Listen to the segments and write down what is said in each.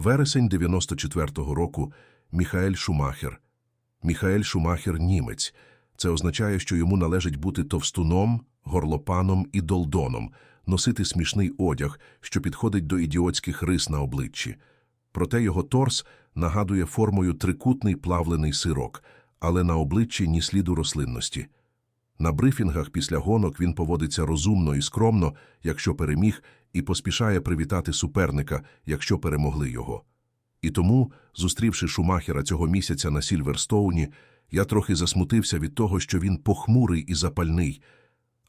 Вересень 94-го року Міхаель Шумахер. Міхаель Шумахер німець. Це означає, що йому належить бути товстуном, горлопаном і долдоном, носити смішний одяг, що підходить до ідіотських рис на обличчі. Проте його торс нагадує формою трикутний плавлений сирок, але на обличчі ні сліду рослинності. На брифінгах після гонок він поводиться розумно і скромно, якщо переміг, і поспішає привітати суперника, якщо перемогли його. І тому, зустрівши Шумахера цього місяця на Сільверстоуні, я трохи засмутився від того, що він похмурий і запальний,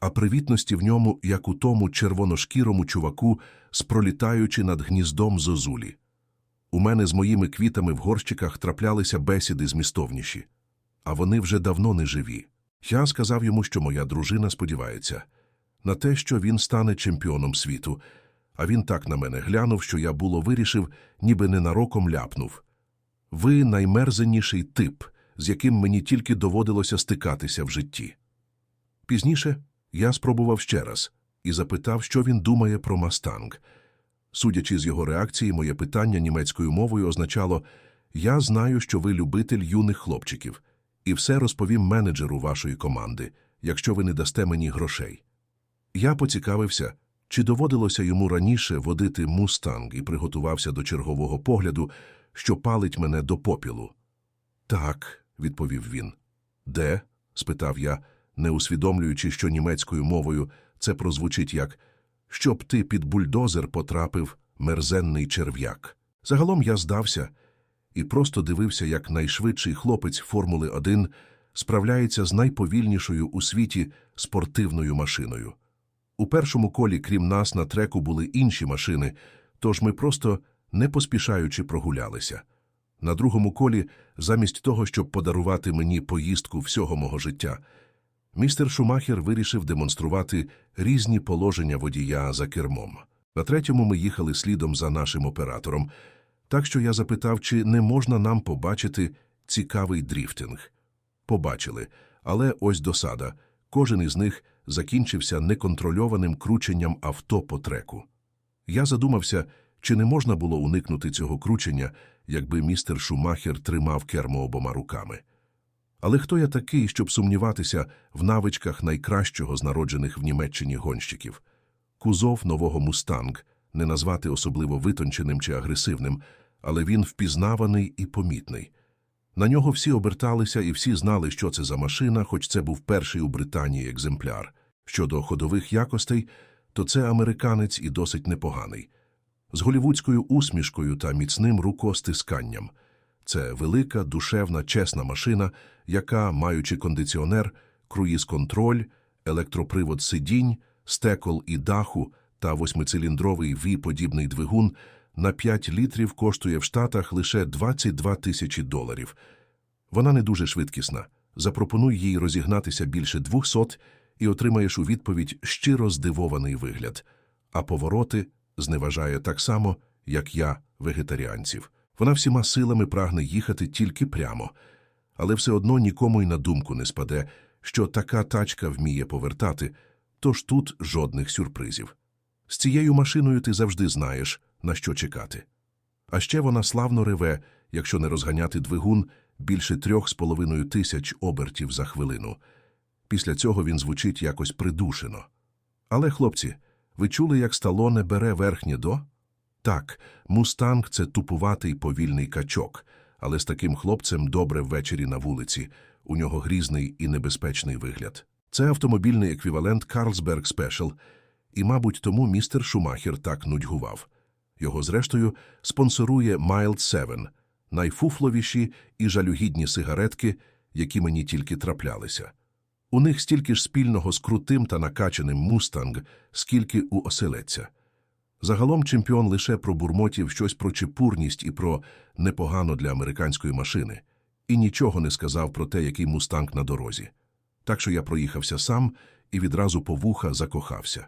а привітності в ньому, як у тому червоношкірому чуваку, спролітаючи над гніздом зозулі. У мене з моїми квітами в горщиках траплялися бесіди змістовніші, а вони вже давно не живі. Я сказав йому, що моя дружина сподівається на те, що він стане чемпіоном світу, а він так на мене глянув, що я було вирішив, ніби ненароком ляпнув. Ви наймерзенніший тип, з яким мені тільки доводилося стикатися в житті. Пізніше я спробував ще раз і запитав, що він думає про Мастанг. Судячи з його реакції, моє питання німецькою мовою означало «Я знаю, що ви любитель юних хлопчиків, і все розповім менеджеру вашої команди, якщо ви не дасте мені грошей». Я поцікавився, чи доводилося йому раніше водити мустанг і приготувався до чергового погляду, що палить мене до попілу. Так, відповів він. Де? спитав я, не усвідомлюючи, що німецькою мовою це прозвучить як щоб ти під бульдозер потрапив мерзенний черв'як. Загалом я здався і просто дивився, як найшвидший хлопець Формули 1 справляється з найповільнішою у світі спортивною машиною. У першому колі, крім нас, на треку були інші машини, тож ми просто не поспішаючи прогулялися. На другому колі, замість того, щоб подарувати мені поїздку всього мого життя, містер Шумахер вирішив демонструвати різні положення водія за кермом. На третьому ми їхали слідом за нашим оператором, так що я запитав, чи не можна нам побачити цікавий дріфтинг. Побачили, але ось досада. Кожен із них закінчився неконтрольованим крученням авто по треку. Я задумався, чи не можна було уникнути цього кручення, якби містер Шумахер тримав кермо обома руками. Але хто я такий, щоб сумніватися в навичках найкращого з народжених в Німеччині гонщиків? Кузов нового «Мустанг» не назвати особливо витонченим чи агресивним, але він впізнаваний і помітний. На нього всі оберталися і всі знали, що це за машина, хоч це був перший у Британії екземпляр. Щодо ходових якостей, то це американець і досить непоганий. З голівудською усмішкою та міцним рукостисканням. Це велика, душевна, чесна машина, яка, маючи кондиціонер, круїз-контроль, електропривод сидінь, стекол і даху та восьмициліндровий ві-подібний двигун, на 5 літрів коштує в Штатах лише 22 тисячі доларів. Вона не дуже швидкісна. Запропонуй їй розігнатися більше 200 і отримаєш у відповідь щиро здивований вигляд. А повороти зневажає так само, як я, вегетаріанців. Вона всіма силами прагне їхати тільки прямо, але все одно нікому й на думку не спаде, що така тачка вміє повертати, тож тут жодних сюрпризів. З цією машиною ти завжди знаєш, на що чекати. А ще вона славно реве, якщо не розганяти двигун більше трьох з половиною тисяч обертів за хвилину. Після цього він звучить якось придушено. Але, хлопці, ви чули, як Сталоне бере верхнє до? Так, мустанг це тупуватий повільний качок, але з таким хлопцем добре ввечері на вулиці. У нього грізний і небезпечний вигляд. Це автомобільний еквівалент Карлсберг Спешл, і, мабуть, тому містер Шумахер так нудьгував. Його, зрештою, спонсорує Mild 7 – найфуфловіші і жалюгідні сигаретки, які мені тільки траплялися. У них стільки ж спільного з крутим та накачаним мустанг, скільки у оселеця. Загалом чемпіон лише пробурмотів щось про чепурність і про непогано для американської машини, і нічого не сказав про те, який мустанг на дорозі. Так що я проїхався сам і відразу по вуха закохався.